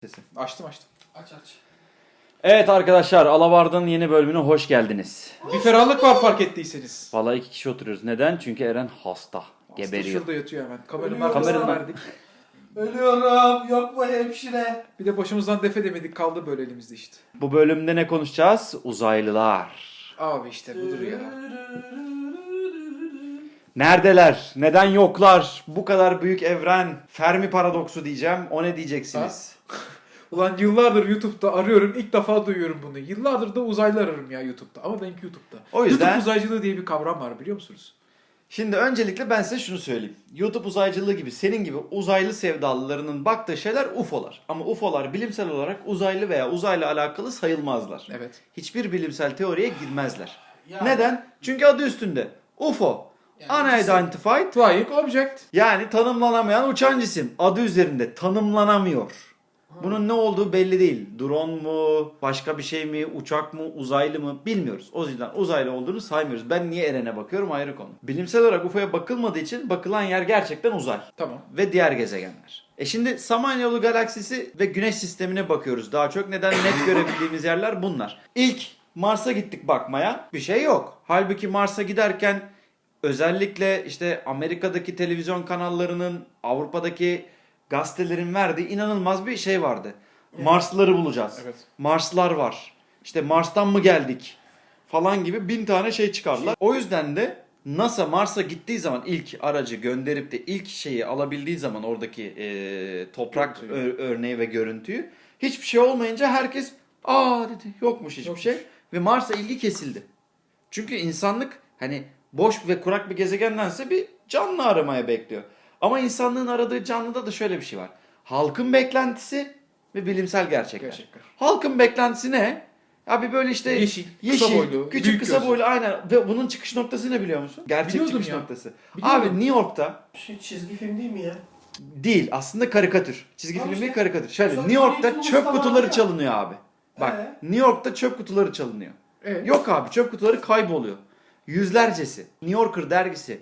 Sesi. Açtım açtım. Aç aç. Evet arkadaşlar Alabard'ın yeni bölümüne hoş geldiniz. Bir ferahlık var fark ettiyseniz. Valla iki kişi oturuyoruz. Neden? Çünkü Eren hasta. Geberiyor. Şurada yatıyor hemen. Kameranın Ölüyorum. arkasına Kameranın- verdik. Ölüyorum. Yok mu hemşire? Bir de başımızdan def edemedik kaldı böyle elimizde işte. Bu bölümde ne konuşacağız? Uzaylılar. Abi işte budur ya. Neredeler? Neden yoklar? Bu kadar büyük evren. Fermi paradoksu diyeceğim. O ne diyeceksiniz? Ulan yıllardır YouTube'da arıyorum ilk defa duyuyorum bunu. Yıllardır da uzaylı ararım ya YouTube'da ama benimki YouTube'da. O yüzden- YouTube uzaycılığı diye bir kavram var biliyor musunuz? Şimdi öncelikle ben size şunu söyleyeyim. YouTube uzaycılığı gibi senin gibi uzaylı sevdalılarının baktığı şeyler UFO'lar. Ama UFO'lar bilimsel olarak uzaylı veya uzayla alakalı sayılmazlar. Evet. Hiçbir bilimsel teoriye girmezler. Ya, Neden? Çünkü adı üstünde. UFO. Yani Unidentified. Flying Object. Yani tanımlanamayan uçan cisim. Adı üzerinde tanımlanamıyor. Bunun ne olduğu belli değil. Drone mu, başka bir şey mi, uçak mı, uzaylı mı bilmiyoruz. O yüzden uzaylı olduğunu saymıyoruz. Ben niye Eren'e bakıyorum ayrı konu. Bilimsel olarak UFO'ya bakılmadığı için bakılan yer gerçekten uzay Tamam. ve diğer gezegenler. E şimdi Samanyolu galaksisi ve Güneş sistemine bakıyoruz daha çok. Neden net görebildiğimiz yerler bunlar. İlk Mars'a gittik bakmaya. Bir şey yok. Halbuki Mars'a giderken özellikle işte Amerika'daki televizyon kanallarının, Avrupa'daki gazetelerin verdiği inanılmaz bir şey vardı. Marslıları bulacağız. Evet. Marslar var. İşte Mars'tan mı geldik falan gibi bin tane şey çıkardılar. O yüzden de NASA Mars'a gittiği zaman ilk aracı gönderip de ilk şeyi alabildiği zaman oradaki e, toprak Görüntüyü. örneği ve görüntüyü hiçbir şey olmayınca herkes aa dedi yokmuş hiçbir Yokmuş. şey ve Mars'a ilgi kesildi. Çünkü insanlık hani boş ve kurak bir gezegendense bir canlı aramaya bekliyor. Ama insanlığın aradığı canlıda da şöyle bir şey var. Halkın beklentisi ve bilimsel gerçekler. Gerçekten. Halkın beklentisi ne? Abi böyle işte Yeşil, yeşil, kısa boylu, küçük kısa gözlü. boylu aynen ve bunun çıkış noktası ne biliyor musun? Gerçek Biliyordum çıkış ya. noktası. Biliyordum. Abi New York'ta Şey, çizgi film değil mi ya? değil aslında karikatür. Çizgi Tamam film değil işte. karikatür. Şöyle Sonra New York'ta çöp kutuları ya. çalınıyor abi. Bak Ee? New York'ta çöp kutuları çalınıyor. Evet. Yok abi çöp kutuları kayboluyor. Yüzlercesi. New Yorker dergisi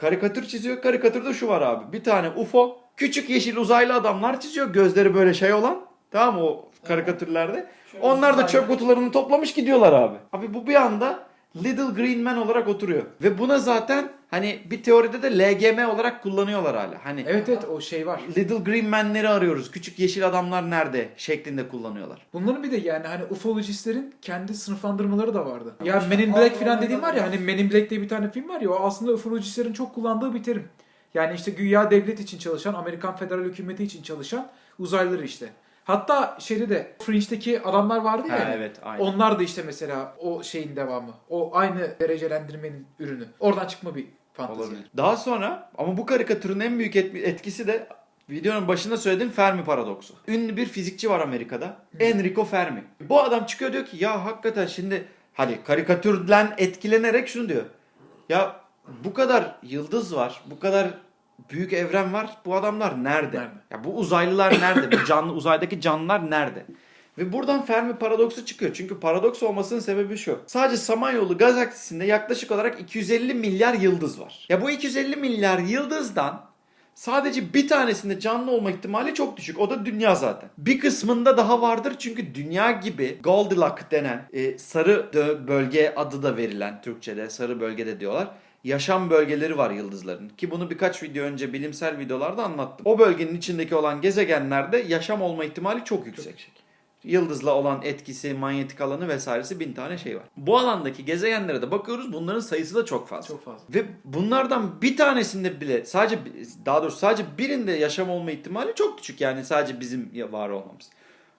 karikatür çiziyor. Karikatürde şu var abi. Bir tane UFO. Küçük yeşil uzaylı adamlar çiziyor. Gözleri böyle şey olan. Tamam mı o karikatürlerde. Şöyle Onlar da çöp kutularını toplamış gidiyorlar abi. Abi bu bir anda Little Green Man olarak oturuyor. Ve buna zaten hani bir teoride de LGM olarak kullanıyorlar hala. Hani Evet evet o şey var. Little Green Man'leri arıyoruz. Küçük yeşil adamlar nerede şeklinde kullanıyorlar. Bunların bir de yani hani ufologistlerin kendi sınıflandırmaları da vardı. Ya işte Men in Black falan dediğim var ya hani Men in Black diye bir tane film var ya o aslında ufologistlerin çok kullandığı bir terim. Yani işte güya devlet için çalışan, Amerikan federal hükümeti için çalışan uzaylılar işte. Hatta şeyde de Fringe'deki adamlar vardı ya. Ha, hani, evet aynen. Onlar da işte mesela o şeyin devamı. O aynı derecelendirmenin ürünü. Oradan çıkma bir fantezi. Olabilir. Daha sonra ama bu karikatürün en büyük et- etkisi de videonun başında söylediğim Fermi paradoksu. Ünlü bir fizikçi var Amerika'da. Enrico Fermi. Bu adam çıkıyor diyor ki ya hakikaten şimdi hani karikatürden etkilenerek şunu diyor. Ya bu kadar yıldız var, bu kadar büyük evren var. Bu adamlar nerede? Nerede? Ya bu uzaylılar nerede? bu canlı uzaydaki canlılar nerede? Ve buradan Fermi paradoksu çıkıyor. Çünkü paradoks olmasının sebebi şu. Sadece Samanyolu galaksisinde yaklaşık olarak 250 milyar yıldız var. Ya bu 250 milyar yıldızdan sadece bir tanesinde canlı olma ihtimali çok düşük. O da dünya zaten. Bir kısmında daha vardır çünkü dünya gibi Goldilocks denen e, sarı bölge adı da verilen Türkçe'de sarı bölgede diyorlar. Yaşam bölgeleri var yıldızların. Ki bunu birkaç video önce bilimsel videolarda anlattım. O bölgenin içindeki olan gezegenlerde yaşam olma ihtimali çok yüksek. Yıldızla olan etkisi, manyetik alanı vesairesi bin tane şey var. Bu alandaki gezegenlere de bakıyoruz bunların sayısı da çok fazla. Çok fazla. Ve bunlardan bir tanesinde bile sadece daha doğrusu sadece birinde yaşam olma ihtimali çok küçük yani sadece bizim var olmamız.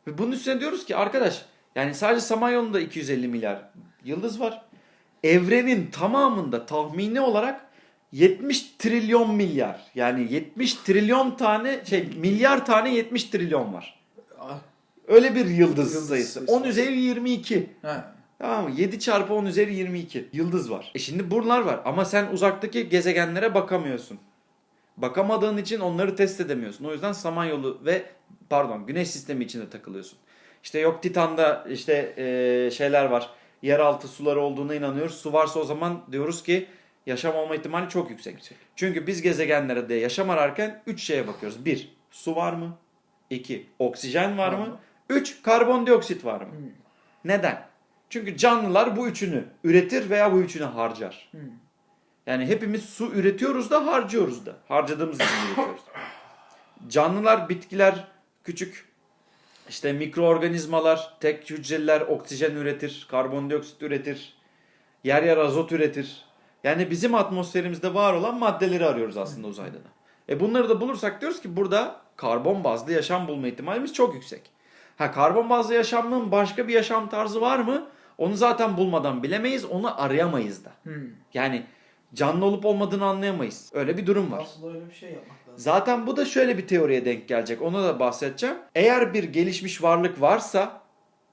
Ve bunun üstüne diyoruz ki arkadaş yani sadece Samanyolu'nda 250 milyar yıldız var. Evrenin tamamında tahmini olarak 70 trilyon milyar yani 70 trilyon tane şey milyar tane 70 trilyon var. Öyle bir yıldız, Yıldız sayısı. sayısı. 10 üzeri 22. ha. Tamam mı? 7 çarpı 10 üzeri 22 yıldız var. E şimdi bunlar var ama sen uzaktaki gezegenlere bakamıyorsun. Bakamadığın için onları test edemiyorsun. O yüzden Samanyolu ve pardon Güneş sistemi içinde takılıyorsun. İşte yok Titan'da işte e, şeyler var. Yeraltı suları olduğuna inanıyoruz. Su varsa o zaman diyoruz ki yaşam olma ihtimali çok yüksek. Çünkü biz gezegenlere de yaşam ararken 3 şeye bakıyoruz. 1. Su var mı? 2. Oksijen var Var mı? mı? 3. Karbondioksit var mı? Hmm. Neden? Çünkü canlılar bu üçünü üretir veya bu üçünü harcar. Hmm. Yani hepimiz su üretiyoruz da harcıyoruz da. Harcadığımız için üretiyoruz. Canlılar, bitkiler, küçük işte mikroorganizmalar, tek hücreliler oksijen üretir, karbondioksit üretir, yer yer azot üretir. Yani bizim atmosferimizde var olan maddeleri arıyoruz aslında uzayda da. E bunları da bulursak diyoruz ki burada karbon bazlı yaşam bulma ihtimalimiz çok yüksek. Ha karbon bazlı yaşamın başka bir yaşam tarzı var mı? Onu zaten bulmadan bilemeyiz, onu arayamayız da. Hmm. Yani canlı olup olmadığını anlayamayız. Öyle bir durum var. Aslında öyle bir şey yapmak lazım. Zaten bu da şöyle bir teoriye denk gelecek. Ona da bahsedeceğim. Eğer bir gelişmiş varlık varsa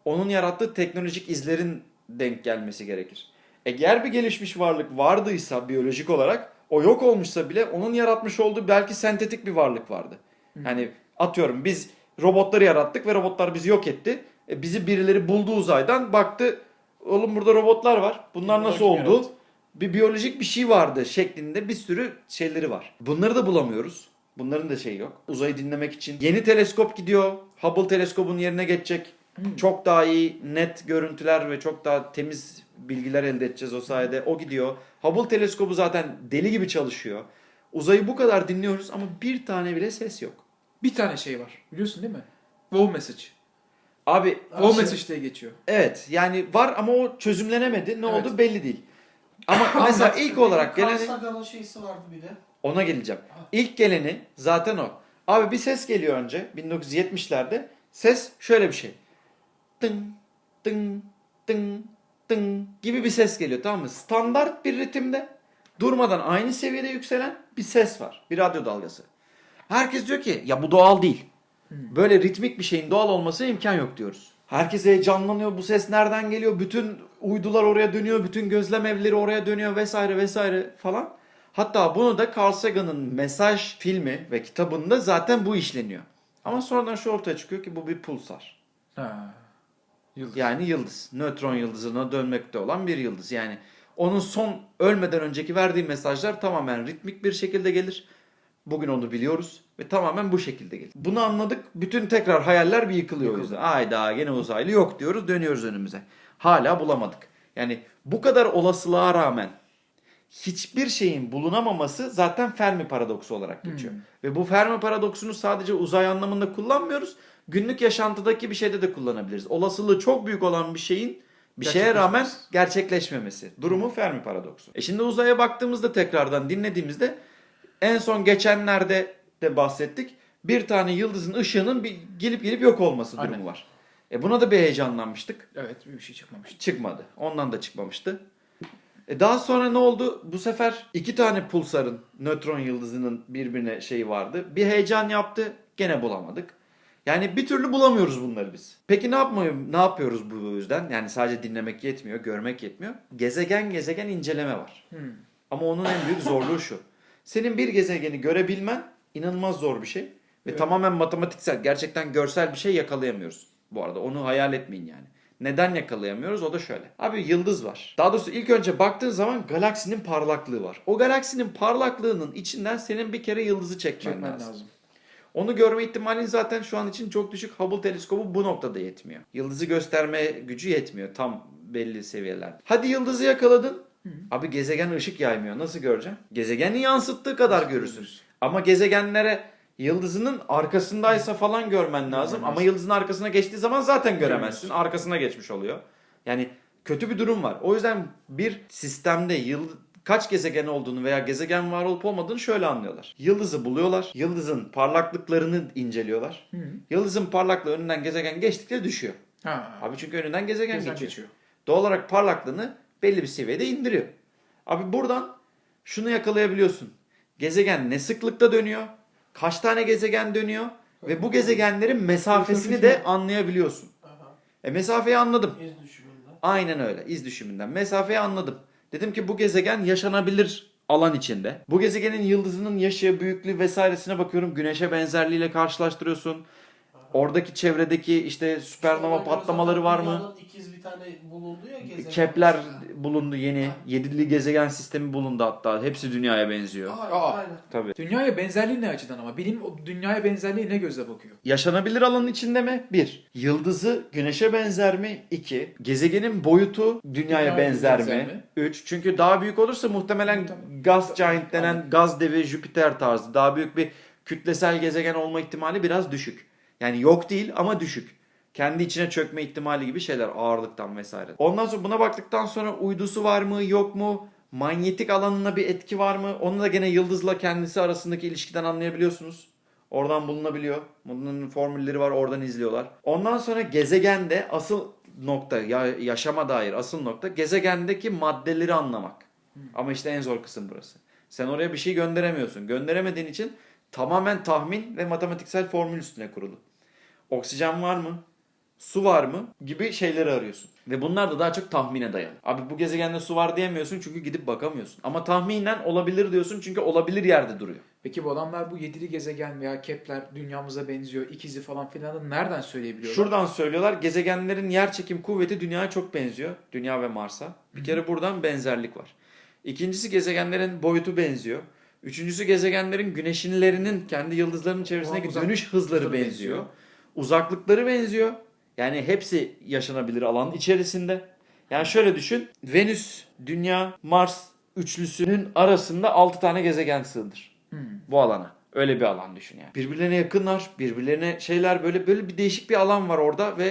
onun yarattığı teknolojik izlerin denk gelmesi gerekir. Eğer bir gelişmiş varlık vardıysa biyolojik olarak o yok olmuşsa bile onun yaratmış olduğu belki sentetik bir varlık vardı. Yani atıyorum biz robotları yarattık ve robotlar bizi yok etti. E, bizi birileri buldu uzaydan baktı oğlum burada robotlar var. Bunlar nasıl oldu? yarattı? bir biyolojik bir şey vardı şeklinde bir sürü şeyleri var. Bunları da bulamıyoruz. Bunların da şeyi yok. Uzayı dinlemek için yeni teleskop gidiyor. Hubble teleskobun yerine geçecek. Çok daha iyi net görüntüler ve çok daha temiz bilgiler elde edeceğiz o sayede. O gidiyor. Hubble teleskobu zaten deli gibi çalışıyor. Uzayı bu kadar dinliyoruz ama bir tane bile ses yok. Bir tane şey var. Biliyorsun değil mi? Wow message. Abi Wow şey- message diye geçiyor. evet yani var ama o çözümlenemedi. Ne Evet. oldu belli değil. Ama mesela ilk olarak Carl gelen Sagan'ın şeysi vardı bir de. Ona geleceğim. İlk geleni zaten o. Abi bir ses geliyor önce 1970'lerde. Ses şöyle bir şey. Tın tın tın tın gibi bir ses geliyor tamam mı? Standart bir ritimde durmadan aynı seviyede yükselen bir ses var. Bir radyo dalgası. Herkes diyor ki ya bu doğal değil. Böyle ritmik bir şeyin doğal olmasına imkan yok diyoruz. Herkes heyecanlanıyor. Bu ses nereden geliyor? Bütün uydular oraya dönüyor. Bütün gözlem evleri oraya dönüyor vesaire vesaire falan. Hatta bunu da Carl Sagan'ın mesaj filmi ve kitabında zaten bu işleniyor. Ama sonradan şu ortaya çıkıyor ki bu bir pulsar. Ha. Yıldız. Yani yıldız. Nötron yıldızına dönmekte olan bir yıldız. Yani onun son ölmeden önceki verdiği mesajlar tamamen ritmik bir şekilde gelir. Bugün onu biliyoruz ve tamamen bu şekilde gelir. Bunu anladık. Bütün tekrar hayaller bir yıkılıyor o yüzden. Ayda gene uzaylı yok diyoruz dönüyoruz önümüze. Hala bulamadık. Yani bu kadar olasılığa rağmen hiçbir şeyin bulunamaması zaten Fermi paradoksu olarak geçiyor. Ve bu Fermi paradoksunu sadece uzay anlamında kullanmıyoruz. Günlük yaşantıdaki bir şeyde de kullanabiliriz. Olasılığı çok büyük olan bir şeyin bir şeye rağmen gerçekleşmemesi. Durumu Fermi paradoksu. E şimdi uzaya baktığımızda tekrardan dinlediğimizde en son geçenlerde de bahsettik. Bir tane yıldızın ışığının bir gelip gelip yok olması durumu Aynen. var. E buna da bir heyecanlanmıştık. Evet bir şey çıkmamış. Çıkmadı. Ondan da çıkmamıştı. E daha sonra ne oldu? Bu sefer iki tane pulsarın, nötron yıldızının birbirine şeyi vardı. Bir heyecan yaptı. Gene bulamadık. Yani bir türlü bulamıyoruz bunları biz. Peki ne yapmayı, ne yapıyoruz bu yüzden? Yani sadece dinlemek yetmiyor, görmek yetmiyor. Gezegen gezegen inceleme var. Hmm. Ama onun en büyük zorluğu şu. Senin bir gezegeni görebilmen inanılmaz zor bir şey. Ve Evet. tamamen matematiksel, gerçekten görsel bir şey yakalayamıyoruz. Bu arada onu hayal etmeyin yani. Neden yakalayamıyoruz? O da şöyle. Abi yıldız var. Daha doğrusu ilk önce baktığın zaman galaksinin parlaklığı var. O galaksinin parlaklığının içinden senin bir kere yıldızı çekmen, Çekmen lazım. lazım. Onu görme ihtimalin zaten şu an için çok düşük. Hubble teleskobu bu noktada yetmiyor. Yıldızı gösterme gücü yetmiyor tam belli seviyelerde. Hadi yıldızı yakaladın. Abi gezegen ışık yaymıyor. Nasıl göreceksin? Gezegenin yansıttığı kadar görürsün. Ama gezegenlere yıldızının arkasındaysa falan görmen lazım. Ama yıldızın arkasına geçtiği zaman zaten göremezsin. Arkasına geçmiş oluyor. Yani kötü bir durum var. O yüzden bir sistemde yıl kaç gezegen olduğunu veya gezegen var olup olmadığını şöyle anlıyorlar. Yıldızı buluyorlar. Yıldızın parlaklıklarını inceliyorlar. Yıldızın parlaklığı önünden gezegen geçtikçe düşüyor. Ha. Abi çünkü önünden gezegen, Gezegen geçiyor. geçiyor. Doğal olarak parlaklığını belli bir seviyede indiriyor. Abi buradan şunu yakalayabiliyorsun. Gezegen ne sıklıkta dönüyor? Kaç tane gezegen dönüyor? Ve bu gezegenlerin mesafesini de anlayabiliyorsun. E mesafeyi anladım. İz düşümünden. Aynen öyle. iz düşümünden. Mesafeyi anladım. Dedim ki bu gezegen yaşanabilir alan içinde. Bu gezegenin yıldızının yaşı, büyüklüğü vesairesine bakıyorum. Güneşe benzerliğiyle karşılaştırıyorsun. Oradaki çevredeki işte süpernova patlamaları var mı? İkiz bir tane bulundu ya gezegen. Kepler mesela. bulundu yeni. Ha. Yedili gezegen sistemi bulundu hatta. Hepsi dünyaya benziyor. Aa, Aa. aynen. Tabii. Dünyaya benzerliği ne açıdan ama? Bilim dünyaya benzerliği ne gözle bakıyor? Yaşanabilir alanın içinde mi? Bir. Yıldızı güneşe benzer mi? İki. Gezegenin boyutu dünyaya Dünyaya benzer, benzer mi? mi? Üç. Çünkü daha büyük olursa muhtemelen Muhtemelen. gaz giant denen Aynen. gaz devi Jüpiter tarzı daha büyük bir kütlesel gezegen olma ihtimali biraz düşük. Yani yok değil ama düşük. Kendi içine çökme ihtimali gibi şeyler ağırlıktan vesaire. Ondan sonra buna baktıktan sonra uydusu var mı yok mu? Manyetik alanına bir etki var mı? Onu da gene yıldızla kendisi arasındaki ilişkiden anlayabiliyorsunuz. Oradan bulunabiliyor. Bunun formülleri var oradan izliyorlar. Ondan sonra gezegende asıl nokta ya yaşama dair asıl nokta gezegendeki maddeleri anlamak. Ama işte en zor kısım burası. Sen oraya bir şey gönderemiyorsun. Gönderemediğin için tamamen tahmin ve matematiksel formül üstüne kurulu. Oksijen var mı? Su var mı? Gibi şeyleri arıyorsun. Ve bunlar da daha çok tahmine dayalı. Abi bu gezegende su var diyemiyorsun çünkü gidip bakamıyorsun. Ama tahminen olabilir diyorsun çünkü olabilir yerde duruyor. Peki bu adamlar bu yedili gezegen veya Kepler dünyamıza benziyor, ikizi falan filan da nereden söyleyebiliyorlar? Şuradan söylüyorlar gezegenlerin yer çekim kuvveti dünyaya çok benziyor. Dünya ve Mars'a. Bir kere buradan benzerlik var. İkincisi gezegenlerin boyutu benziyor. Üçüncüsü gezegenlerin güneşinlerinin kendi yıldızlarının çevresindeki dönüş hızları hızları benziyor. benziyor. Uzaklıkları benziyor. Yani hepsi yaşanabilir alan içerisinde. Yani şöyle düşün. Venüs, Dünya, Mars üçlüsünün arasında 6 tane gezegen sığdır Hmm. bu alana. Öyle bir alan düşün yani. Birbirlerine yakınlar, birbirlerine şeyler böyle böyle bir değişik bir alan var orada ve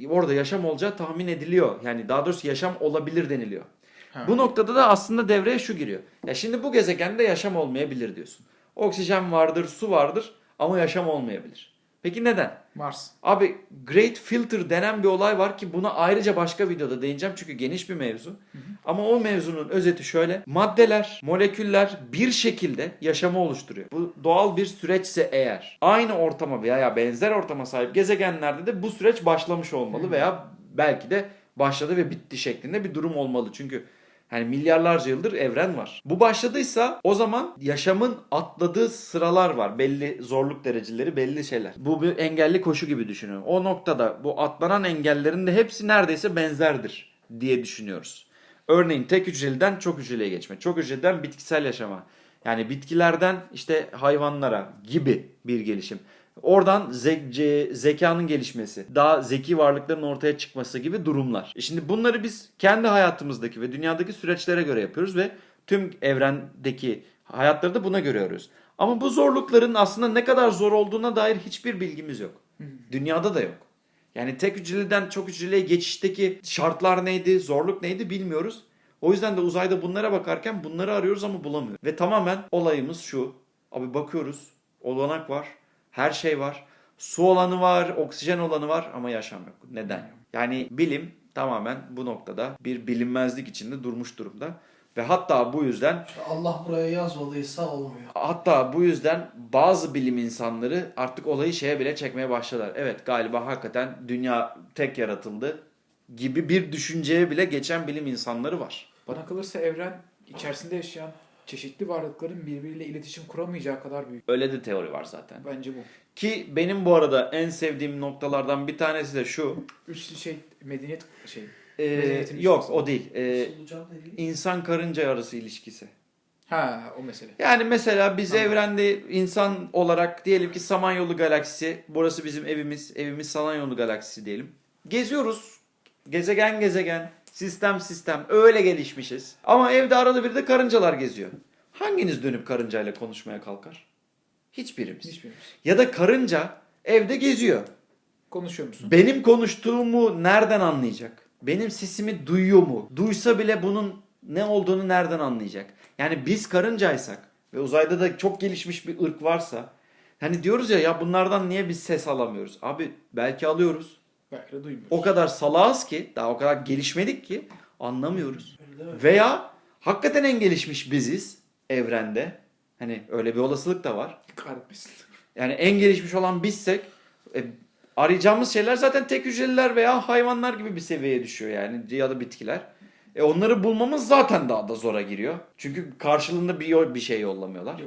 e, orada yaşam olacağı tahmin ediliyor. Yani daha doğrusu yaşam olabilir deniliyor. Ha. Bu noktada da aslında devreye şu giriyor. Ya şimdi bu gezegende yaşam olmayabilir diyorsun. Oksijen vardır, su vardır ama yaşam olmayabilir. Peki neden? Mars. Abi Great Filter denen bir olay var ki buna ayrıca başka videoda değineceğim çünkü geniş bir mevzu. Ama o mevzunun özeti şöyle. Maddeler, moleküller bir şekilde yaşamı oluşturuyor. Bu doğal bir süreçse eğer aynı ortama veya benzer ortama sahip gezegenlerde de bu süreç başlamış olmalı veya belki de başladı ve bitti şeklinde bir durum olmalı. Çünkü yani milyarlarca yıldır evren var. Bu başladıysa o zaman yaşamın atladığı sıralar var. Belli zorluk dereceleri, belli şeyler. Bu bir engelli koşu gibi düşünüyorum. O noktada bu atlanan engellerin de hepsi neredeyse benzerdir diye düşünüyoruz. Örneğin tek hücreliden çok hücreliye geçme. Çok hücreden bitkisel yaşama. Yani bitkilerden işte hayvanlara gibi bir gelişim. Oradan ze- zekanın gelişmesi, daha zeki varlıkların ortaya çıkması gibi durumlar. E Şimdi bunları biz kendi hayatımızdaki ve dünyadaki süreçlere göre yapıyoruz ve tüm evrendeki hayatları da buna göre arıyoruz. Ama bu zorlukların aslında ne kadar zor olduğuna dair hiçbir bilgimiz yok. Dünyada da yok. Yani tek hücreliden çok hücreliye geçişteki şartlar neydi, zorluk neydi bilmiyoruz. O yüzden de uzayda bunlara bakarken bunları arıyoruz ama bulamıyoruz. Ve tamamen olayımız şu. Abi bakıyoruz. Olanak var. Her şey var. Su olanı var, oksijen olanı var ama yaşam yok. Neden? Yani bilim tamamen bu noktada bir bilinmezlik içinde durmuş durumda. Ve hatta bu yüzden Allah buraya yazmadıysa olmuyor. Hatta bu yüzden bazı bilim insanları artık olayı şeye bile çekmeye başladılar. Evet galiba hakikaten dünya tek yaratıldı gibi bir düşünceye bile geçen bilim insanları var. Bana kalırsa evren içerisinde yaşayan çeşitli varlıkların birbiriyle iletişim kuramayacağı kadar büyük. Öyle de teori var zaten. Bence bu. Ki benim bu arada en sevdiğim noktalardan bir tanesi de şu. Üçlü şey medeniyet şey. Ee, yok o değil. Ee, insan karınca arası ilişkisi. Ha o mesele. Yani mesela biz Tamam. evrende insan olarak diyelim ki Samanyolu galaksisi, burası bizim evimiz, evimiz Samanyolu galaksisi diyelim. Geziyoruz. Gezegen gezegen, sistem sistem öyle gelişmişiz. Ama evde arada bir de karıncalar geziyor. Hanginiz dönüp karıncayla konuşmaya kalkar? Hiçbirimiz. Hiçbirimiz. Ya da karınca evde geziyor. Konuşuyor musun? Benim konuştuğumu nereden anlayacak? Benim sesimi duyuyor mu? Duysa bile bunun ne olduğunu nereden anlayacak? Yani biz karıncaysak ve uzayda da çok gelişmiş bir ırk varsa hani diyoruz ya ya bunlardan niye biz ses alamıyoruz? Abi belki alıyoruz. Belki de duymuyoruz. O kadar salağız ki daha o kadar gelişmedik ki anlamıyoruz. Veya hakikaten en gelişmiş biziz evrende. Hani öyle bir olasılık da var. Kahretmesin. Yani en gelişmiş olan bizsek e, arayacağımız şeyler zaten tek hücreliler veya hayvanlar gibi bir seviyeye düşüyor yani ya da bitkiler. E onları bulmamız zaten daha da zora giriyor. Çünkü karşılığında bir bir şey yollamıyorlar.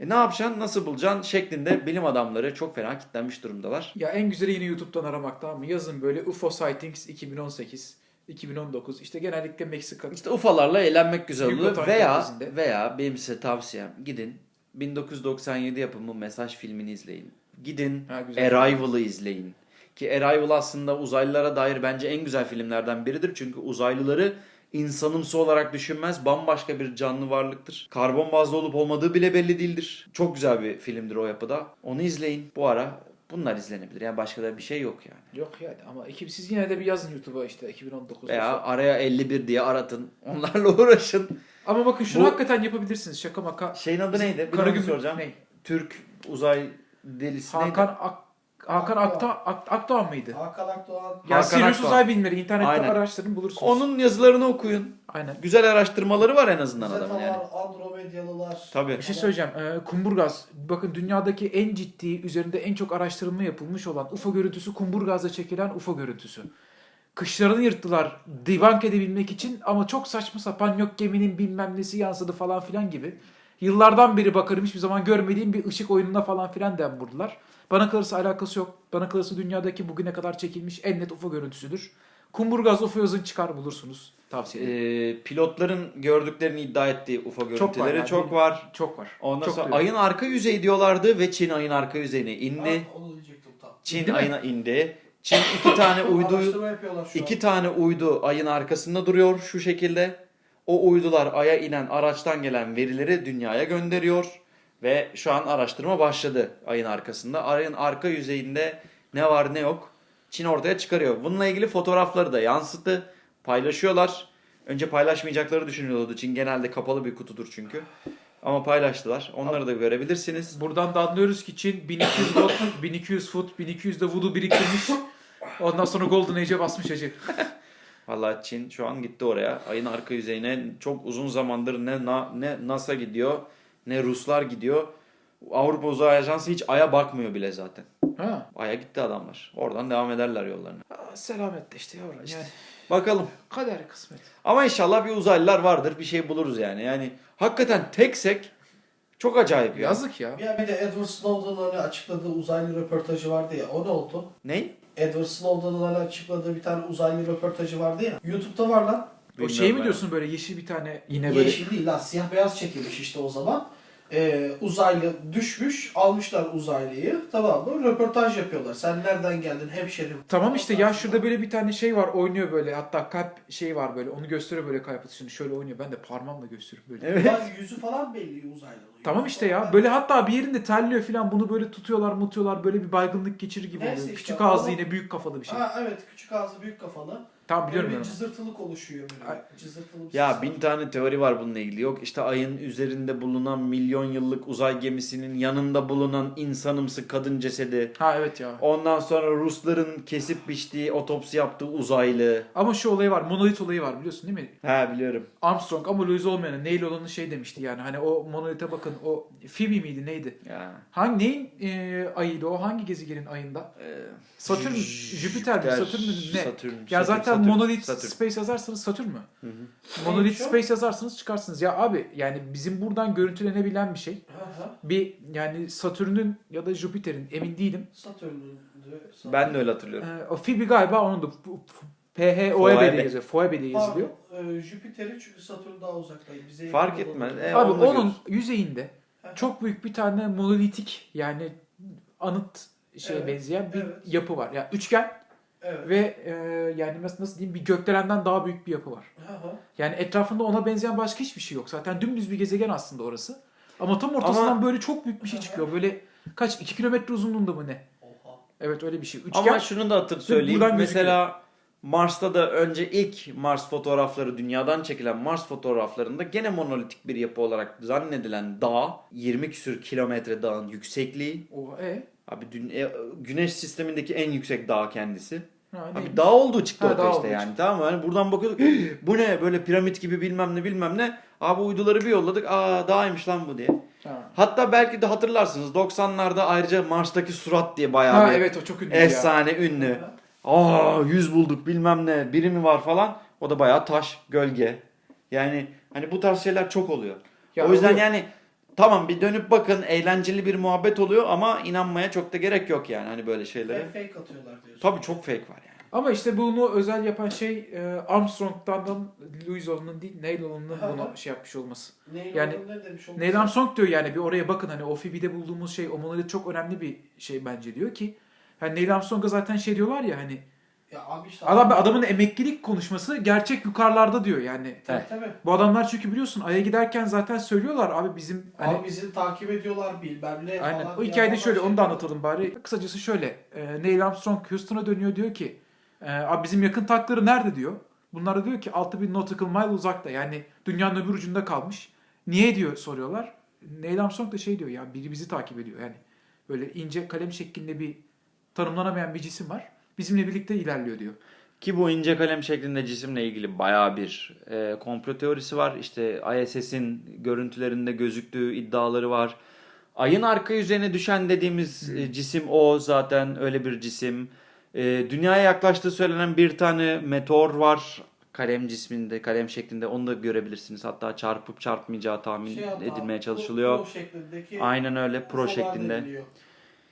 E ne yapacaksın, nasıl bulacaksın şeklinde bilim adamları çok fena kitlenmiş durumdalar. Ya en güzeli yine YouTube'dan aramak tamam mı? Yazın böyle UFO sightings 2018, 2019. İşte genellikle Meksika. İşte UFO'larla eğlenmek güzel Yucatan veya Körfezi'nde. veya benim size tavsiyem gidin 1997 yapımı Mesaj filmini izleyin. Gidin Ha. Arrival'ı izleyin. Ki Arrival aslında uzaylılara dair bence en güzel filmlerden biridir. Çünkü uzaylıları insanımsı olarak düşünmez. Bambaşka bir canlı varlıktır. Karbon bazlı olup olmadığı bile belli değildir. Çok güzel bir filmdir o yapıda. Onu izleyin. Bu ara bunlar izlenebilir. Yani başka da bir şey yok yani. Yok yani ama iki, siz yine de bir yazın YouTube'a işte 2019. Veya araya 51 diye aratın. Onlarla uğraşın. Ama bakın şunu Bu- hakikaten yapabilirsiniz. Şaka maka. Şeyin adı neydi? Bir Karagümrük soracağım. ne? Türk uzay delisi Hakan neydi? Ak Hakan Akta Ak Akdoğan mıydı? Hakan Akdoğan. Ya Hakan Sirius Akdoğan. Uzay Bilimleri internette Aynen. araştırın bulursunuz. Onun yazılarını okuyun. Aynen. Güzel araştırmaları var en azından Zetalar, adamın yani. Andromedyalılar. Tabii. Bir şey söyleyeceğim. Ee, kumburgaz. Bakın dünyadaki en ciddi, üzerinde en çok araştırma yapılmış olan UFO görüntüsü kumburgazla çekilen UFO görüntüsü. Kışlarını yırttılar debunk edebilmek için ama çok saçma sapan yok geminin bilmem nesi yansıdı falan filan gibi. Yıllardan beri bakarım hiçbir zaman görmediğim bir ışık oyununa falan filan dem vurdular. Bana kalırsa alakası yok. Bana kalırsa dünyadaki bugüne kadar çekilmiş en net UFO görüntüsüdür. Kumburgaz UFO yazın çıkar bulursunuz. Tavsiye ederim. Ee, pilotların gördüklerini iddia ettiği UFO Çok var görüntüleri yani. çok var. Çok var. Ondan Çok sonra duyuyorum. ayın arka yüzeyi diyorlardı ve Çin ayın arka yüzeyine indi. Ha, onu diyecektim tam. Çin İndi mi? ayına indi. Çin iki tane uydu iki an. tane uydu ayın arkasında duruyor şu şekilde. O uydular aya inen araçtan gelen verileri dünyaya gönderiyor ve şu an araştırma başladı ayın arkasında. Ayın arka yüzeyinde ne var ne yok Çin ortaya çıkarıyor. Bununla ilgili fotoğrafları da yansıttı. Paylaşıyorlar. Önce paylaşmayacakları düşünülüyordu. Çin genelde kapalı bir kutudur çünkü. Ama paylaştılar. Onları da görebilirsiniz. Buradan da anlıyoruz ki Çin 1200 gold, 1200 foot, 1200 de voodoo biriktirmiş. Ondan sonra Golden Age'e basmış acı. Vallahi Çin şu an gitti oraya. Ayın arka yüzeyine çok uzun zamandır ne Na- ne NASA gidiyor ne Ruslar gidiyor. Avrupa Uzay Ajansı hiç Ay'a bakmıyor bile zaten. Ha. Ay'a gitti adamlar. Oradan devam ederler yollarına. Aa, Selamet de işte yavrum. İşte. Yani Bakalım. kader kısmet. Ama inşallah bir uzaylılar vardır. Bir şey buluruz yani. Yani hakikaten teksek çok acayip ya. Yazık ya. Ya bir de Edward Snowden'ın hani açıkladığı uzaylı röportajı vardı ya. O ne oldu? Ne? Edward Snowden'ın hani açıkladığı bir tane uzaylı röportajı vardı ya. YouTube'da var lan. O Bilmiyorum şey mi ben. diyorsun böyle yeşil bir tane yine böyle. Yeşil değil lan siyah beyaz çekilmiş işte o zaman. Ee, uzaylı düşmüş almışlar uzaylıyı tamam mı röportaj yapıyorlar. Sen nereden geldin hemşerim? Tamam işte ya şurada böyle bir tane şey var oynuyor böyle hatta kalp şey var böyle onu gösteriyor böyle kalp atışını şöyle oynuyor ben de parmağımla gösteriyorum böyle. Evet. Ulan yüzü falan belli uzaylının. Tamam işte ya böyle hatta bir yerinde terliyor falan bunu böyle tutuyorlar mutuyorlar böyle bir baygınlık geçirir gibi Neyse oluyor. işte, Küçük ağızlı ama- yine büyük kafalı bir şey. Ha evet küçük ağzı büyük kafalı. Böyle biliyorum bir onu. cızırtılık oluşuyor böyle. Ay. Cızırtılı bir Ya bin tane teori var bununla ilgili. Yok işte ayın üzerinde bulunan milyon yıllık uzay gemisinin yanında bulunan insanımsı kadın cesedi. Ha evet ya. Ondan sonra Rusların kesip biçtiği, otopsi yaptığı uzaylı. Ama şu olayı var monolit olayı var biliyorsun değil mi? Ha biliyorum. Armstrong ama Louis olmayanı Neil olanı şey demişti yani hani o monolite bakın o Phoebe miydi neydi? Ya. Hangi neyin e, ayıydı o hangi gezegenin ayında? Ee, Satürn, J- Jüpiter mi Satürn mü ne? Satürn, Ya Satürn, zaten Satürn, Monolith Satürn. Space yazarsanız Satürn mü? Hı hı. Monolith Neymiş o? Space yazarsanız çıkarsınız. Ya abi yani bizim buradan görüntülenebilen bir şey. Ha, ha. Bir yani Satürn'ün ya da Jüpiter'in emin değilim. Satürn'ün Satürn. Ben de öyle hatırlıyorum. Ee, o Phoebe galiba onun da PHOEB Phoebe. diye yazıyor. Phoebe diye yazılıyor. E, Jüpiter'i çünkü Satürn daha uzaktaydı. Bize Fark yakın etmez. E, Abi onun görürüz. yüzeyinde Ha, ha. çok büyük bir tane monolitik yani anıt şeye Evet, benzeyen bir evet. yapı var. Yani üçgen Evet. ve e, yani nasıl, nasıl diyeyim bir gökdelenden daha büyük bir yapı var. Ha, ha. Yani etrafında ona benzeyen başka hiçbir şey yok. Zaten dümdüz bir gezegen aslında orası. Ama tam ortasından Ama- böyle çok büyük bir şey çıkıyor. Böyle kaç 2 kilometre uzunluğunda mı ne? Oha. Evet öyle bir şey. Üçgen. Ama şunu da hatır söyleyeyim. buradan Mesela Mars'ta da önce ilk Mars fotoğrafları dünyadan çekilen Mars fotoğraflarında gene monolitik bir yapı olarak zannedilen dağ 20 küsür kilometre dağın yüksekliği. O e. Abi dün, e, güneş sistemindeki en yüksek dağ kendisi. Ha, Abi dağ olduğu çıktı Ha, ortaya işte yani tamam mı? Hani buradan bakıyorduk bu ne böyle piramit gibi bilmem ne bilmem ne. Abi uyduları bir yolladık aa dağymış lan bu diye. Ha. Hatta belki de hatırlarsınız 90'larda ayrıca Mars'taki surat diye bayağı Ha bir evet o çok ünlü ya. efsane ünlü. Aa yüz bulduk bilmem ne biri mi var falan. O da bayağı taş, gölge. Yani hani bu tarz şeyler çok oluyor. Ya o yüzden oluyor. yani tamam bir dönüp bakın eğlenceli bir muhabbet oluyor ama inanmaya çok da gerek yok yani hani böyle şeylere. Fake atıyorlar diyorsun. Tabii çok fake var yani. Ama işte bunu özel yapan şey e, Armstrong'dan da Louis Owen'ın değil Neil Owen'ın bunu şey yapmış olması. Neil Yani- Owen ne demiş olması? Neil Armstrong diyor yani bir oraya bakın hani o Phoebe'de bulduğumuz şey o monolit çok önemli bir şey bence diyor ki hani Neil Armstrong'a zaten şey diyorlar ya hani Ya abi işte adam adamın emeklilik konuşması gerçek yukarılarda diyor yani. Tabii tabii. Bu adamlar çünkü biliyorsun Ay'a giderken zaten söylüyorlar abi bizim hani Abi bizi takip ediyorlar bilmem ne Aynen. falan. O hikayede şöyle şey onu da yapıyor. anlatalım bari. Kısacası şöyle. e, Neil Armstrong Houston'a dönüyor diyor ki e, abi bizim yakın takları nerede diyor. Bunlar da diyor ki 6000 nautical mile uzakta. Yani dünyanın öbür ucunda kalmış. Niye diyor soruyorlar. Neil Armstrong da şey diyor ya biri bizi takip ediyor. Yani böyle ince kalem şeklinde bir tanımlanamayan bir cisim var. Bizimle birlikte ilerliyor diyor. Ki bu ince kalem şeklinde cisimle ilgili bayağı bir e, komplo teorisi var. İşte ISS'in görüntülerinde gözüktüğü iddiaları var. Ayın arka yüzeyine düşen dediğimiz e, cisim o zaten öyle bir cisim. E, dünyaya yaklaştığı söylenen bir tane meteor var. Kalem cisminde, kalem şeklinde onu da görebilirsiniz. Hatta çarpıp çarpmayacağı tahmin Şey edilmeye pro- çalışılıyor. Pro şeklindeki Aynen öyle pro şeklinde. deniliyor.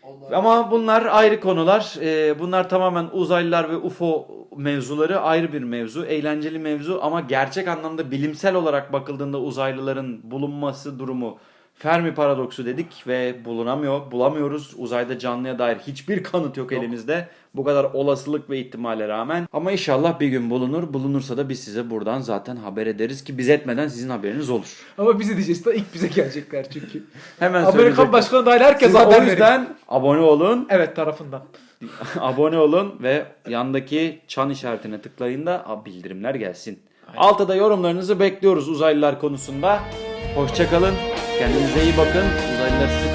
Onlar- Ama bunlar ayrı konular. Ee, bunlar tamamen uzaylılar ve UFO mevzuları ayrı bir mevzu. Eğlenceli mevzu ama gerçek anlamda bilimsel olarak bakıldığında uzaylıların bulunması durumu Fermi paradoksu dedik ve bulunamıyor, bulamıyoruz. Uzayda canlıya dair hiçbir kanıt yok, Yok. elimizde. Bu kadar olasılık ve ihtimale rağmen. Ama inşallah bir gün bulunur. Bulunursa da biz size buradan zaten haber ederiz ki biz etmeden sizin haberiniz olur. Ama bize diyeceğiz de ilk bize gelecekler çünkü. Hemen Amerikan başkanı dahil herkes Siz haber o verin. yüzden abone olun. Evet tarafından. abone olun ve yandaki çan işaretine tıklayın da bildirimler gelsin. Altta da yorumlarınızı bekliyoruz uzaylılar konusunda. Hoşçakalın. Kendinize iyi bakın. Uzaylılar sizi